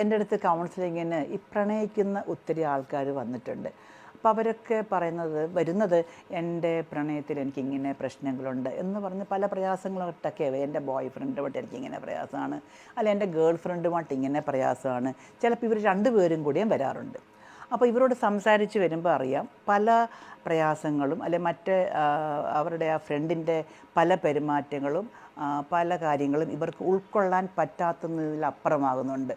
എന്റെ അടുത്ത് കൗൺസിലിങ്ങിന് ഈ പ്രണയിക്കുന്ന ഒത്തിരി ആൾക്കാർ വന്നിട്ടുണ്ട്. അപ്പോൾ അവരൊക്കെ പറയുന്നത് വരുന്നത് എന്റെ പ്രണയത്തിൽ എനിക്കിങ്ങനെ പ്രശ്നങ്ങളുണ്ട് എന്ന് പറഞ്ഞ് പല പ്രയാസങ്ങളൊക്കെ എന്റെ ബോയ് ഫ്രണ്ടുമായിട്ട് എനിക്കിങ്ങനെ പ്രയാസമാണ്. അല്ല എന്റെ ഗേൾ ഫ്രണ്ടുമായിട്ട് ഇങ്ങനെ പ്രയാസമാണ്. ചിലപ്പോൾ ഇവർ രണ്ടുപേരും കൂടിയും വരാറുണ്ട്. അപ്പോൾ ഇവരോട് സംസാരിച്ച് വരുമ്പോൾ അറിയാം പല പ്രയാസങ്ങളും അല്ലെ മറ്റ് അവരുടെ ആ ഫ്രണ്ടിന്റെ പല പെരുമാറ്റങ്ങളും പല കാര്യങ്ങളും ഇവർക്ക് ഉൾക്കൊള്ളാൻ പറ്റാത്തതിലപ്പുറമാകുന്നുണ്ട്.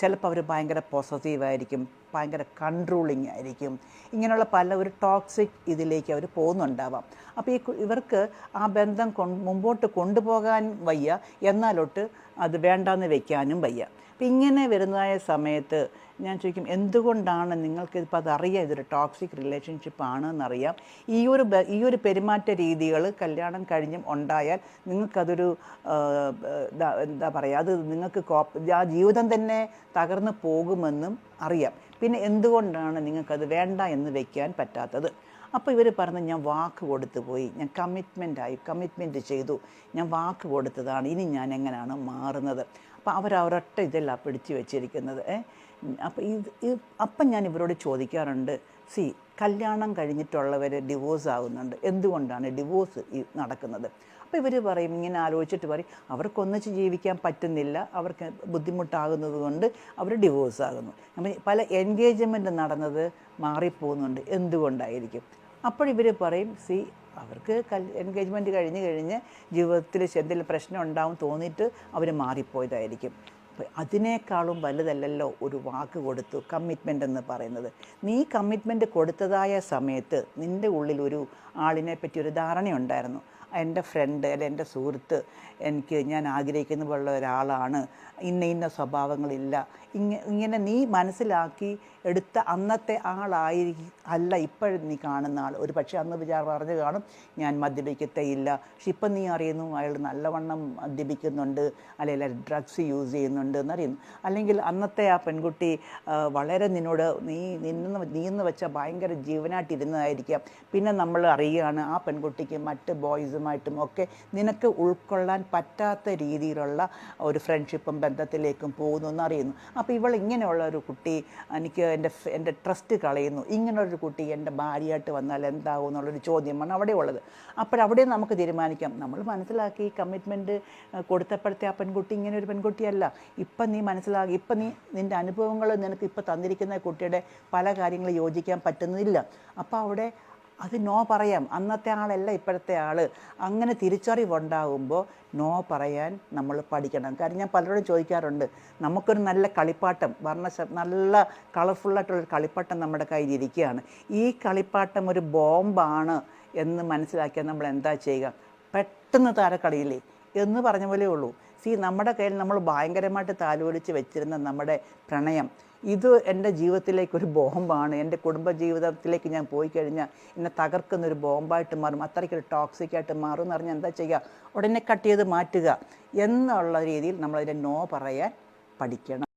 ചിലപ്പോൾ അവർ ഭയങ്കര പോസിറ്റീവായിരിക്കും ഭയങ്കര കൺട്രോളിങ് ആയിരിക്കും. ഇങ്ങനെയുള്ള പല ഒരു ടോക്സിക് ഇതിലേക്ക് അവർ പോകുന്നുണ്ടാവാം. അപ്പോൾ ഈ ഇവർക്ക് ആ ബന്ധം മുമ്പോട്ട് കൊണ്ടുപോകാൻ വയ്യ എന്നാലൊട്ട് അത് വേണ്ടാന്ന് വെക്കാനും വയ്യ. അപ്പം ഇങ്ങനെ വരുന്നതായ സമയത്ത് ഞാൻ ചോദിക്കും എന്തുകൊണ്ടാണ് നിങ്ങൾക്ക് ഇപ്പോൾ അതറിയാം? ഇതൊരു ടോക്സിക് റിലേഷൻഷിപ്പ് ആണെന്നറിയാം. ഈ ഒരു ഈ ഒരു പെരുമാറ്റ രീതികൾ കല്യാണം കഴിഞ്ഞും ഉണ്ടായാൽ നിങ്ങൾക്കതൊരു എന്താ പറയുക അത് നിങ്ങൾക്ക് ആ ജീവിതം തന്നെ തകർന്നു പോകുമെന്നും അറിയാം. പിന്നെ എന്തുകൊണ്ടാണ് നിങ്ങൾക്കത് വേണ്ട എന്ന് വെക്കാൻ പറ്റാത്തത്? അപ്പോൾ ഇവർ പറഞ്ഞു ഞാൻ വാക്ക് കൊടുത്തു പോയി. ഞാൻ കമ്മിറ്റ്മെന്റ് ആയി. കമ്മിറ്റ്മെന്റ് ചെയ്തു. ഞാൻ വാക്ക് കൊടുത്തതാണ്. ഇനി ഞാൻ എങ്ങനെയാണ് മാറുന്നത്? അപ്പോൾ അവർ അവരൊറ്റ ഇതല്ല പിടിച്ചു വെച്ചിരിക്കുന്നത്. അപ്പോൾ ഇത് അപ്പം ഞാൻ ഇവരോട് ചോദിക്കാറുണ്ട് സി കല്യാണം കഴിഞ്ഞിട്ടുള്ളവർ ഡിവോഴ്സ് ആകുന്നുണ്ട് എന്തുകൊണ്ടാണ് ഡിവോഴ്സ് നടക്കുന്നത്? അപ്പോൾ ഇവർ പറയും ഇങ്ങനെ ആലോചിച്ചിട്ട് പറയും അവർക്കൊന്നിച്ച് ജീവിക്കാൻ പറ്റുന്നില്ല. അവർക്ക് ബുദ്ധിമുട്ടാകുന്നത് കൊണ്ട് അവർ ഡിവോഴ്സ് ആകുന്നു. അപ്പം പല എൻഗേജ്മെന്റ് നടന്നത് മാറിപ്പോകുന്നുണ്ട്. എന്തുകൊണ്ടായിരിക്കും? അപ്പോഴിവർ പറയും സി അവർക്ക് എൻഗേജ്മെന്റ് കഴിഞ്ഞ് കഴിഞ്ഞ് ജീവിതത്തിൽ എന്തെങ്കിലും പ്രശ്നം ഉണ്ടാവും തോന്നിയിട്ട് അവർ മാറിപ്പോയതായിരിക്കും. അതിനേക്കാളും വലുതല്ലല്ലോ ഒരു വാക്ക് കൊടുത്തു കമ്മിറ്റ്മെന്റ് എന്ന് പറയുന്നത്. നീ കമ്മിറ്റ്മെന്റ് കൊടുത്തതായ സമയത്ത് നിന്റെ ഉള്ളിൽ ഒരു ആളിനെ പറ്റി ഒരു ധാരണയുണ്ടായിരുന്നു. എന്റെ ഫ്രണ്ട് അല്ലെ എന്റെ സുഹൃത്ത് എനിക്ക് ഞാൻ ആഗ്രഹിക്കുന്ന പോലുള്ള ഒരാളാണ് ഇന്ന ഇന്ന സ്വഭാവങ്ങളില്ല. ഇങ്ങ ഇങ്ങനെ നീ മനസ്സിലാക്കി എടുത്ത അന്നത്തെ ആളായിരിക്കും അല്ല ഇപ്പോഴും നീ കാണുന്ന ആൾ. ഒരു പക്ഷേ അന്ന് വിചാർ പറഞ്ഞു കാണും ഞാൻ മദ്യപിക്കത്തേയില്ല പക്ഷെ ഇപ്പം നീ അറിയുന്നു അയാൾ നല്ലവണ്ണം മദ്യപിക്കുന്നുണ്ട് അല്ലെങ്കിൽ ഡ്രഗ്സ് യൂസ് ചെയ്യുന്നുണ്ട്. എന്നറിയുന്നു അല്ലെങ്കിൽ അന്നത്തെ ആ പെൺകുട്ടി വളരെ നിന്നോട് നീ നിന്ന് നീന്ന് വെച്ച ഭയങ്കര ജീവനായിട്ട് ഇരുന്നതായിരിക്കാം. പിന്നെ നമ്മൾ അറിയുകയാണ് ആ പെൺകുട്ടിക്ക് മറ്റ് ബോയ്സുമായിട്ടും ഒക്കെ നിനക്ക് ഉൾക്കൊള്ളാൻ പറ്റാത്ത രീതിയിലുള്ള ഒരു ഫ്രണ്ട്ഷിപ്പും ബന്ധത്തിലേക്കും പോകുന്നു എന്നറിയുന്നു അപ്പോൾ ഇവൾ ഇങ്ങനെയുള്ള ഒരു കുട്ടി എനിക്ക് എന്റെ എന്റെ ട്രസ്റ്റ് കളയുന്നു. ഇങ്ങനൊരു കുട്ടി എന്റെ ഭാര്യയായിട്ട് വന്നാൽ എന്താകും എന്നുള്ളൊരു ചോദ്യമാണ് അവിടെ ഉള്ളത്. അപ്പോഴവിടെ നമുക്ക് തീരുമാനിക്കാം. നമ്മൾ മനസ്സിലാക്കി കമ്മിറ്റ്മെന്റ് കൊടുത്തപ്പോഴത്തെ ആ പെൺകുട്ടി ഇങ്ങനെ ഒരു പെൺകുട്ടിയല്ല. ഇപ്പം നീ മനസ്സിലാക്കി ഇപ്പം നീ നിന്റെ അനുഭവങ്ങൾ നിനക്ക് ഇപ്പം തന്നിരിക്കുന്ന കുട്ടിയുടെ പല കാര്യങ്ങൾ യോജിക്കാൻ പറ്റുന്നില്ല. അപ്പോൾ അവിടെ അത് നോ പറയാം. അന്നത്തെ ആളല്ല ഇപ്പോഴത്തെ ആൾ അങ്ങനെ തിരിച്ചറിവുണ്ടാകുമ്പോൾ നോ പറയാൻ നമ്മൾ പഠിക്കണം. കാരണം ഞാൻ പലരോടും ചോദിക്കാറുണ്ട്. നമുക്കൊരു നല്ല കളിപ്പാട്ടം വർണ നല്ല കളർഫുള്ളായിട്ടുള്ളൊരു കളിപ്പാട്ടം നമ്മുടെ കയ്യിൽ ഇരിക്കുകയാണ് ഈ കളിപ്പാട്ടം ഒരു ബോംബാണ് എന്ന് മനസ്സിലാക്കിയാൽ നമ്മൾ എന്താ ചെയ്യുക? പെട്ടെന്ന് താരക്കളിയില്ലേ? എന്ന് പറഞ്ഞ പോലെ ഉള്ളൂ. സി നമ്മുടെ കയ്യിൽ നമ്മൾ ഭയങ്കരമായിട്ട് താലോലിച്ച് വെച്ചിരുന്ന നമ്മുടെ പ്രണയം ഇത് എന്റെ ജീവിതത്തിലേക്ക് ഒരു ബോംബാണ്. എന്റെ കുടുംബ ജീവിതത്തിലേക്ക് ഞാൻ പോയി കഴിഞ്ഞാൽ എന്നെ തകർക്കുന്ന ഒരു ബോംബായിട്ട് മാറും. അത്രയ്ക്കൊരു ടോക്സിക്കായിട്ട് മാറും എന്ന് പറഞ്ഞാൽ എന്താ ചെയ്യുക? ഉടനെ കട്ട് ചെയ്ത് മാറ്റുക എന്നുള്ള രീതിയിൽ നമ്മളതിനെ നോ പറയാൻ പഠിക്കണം.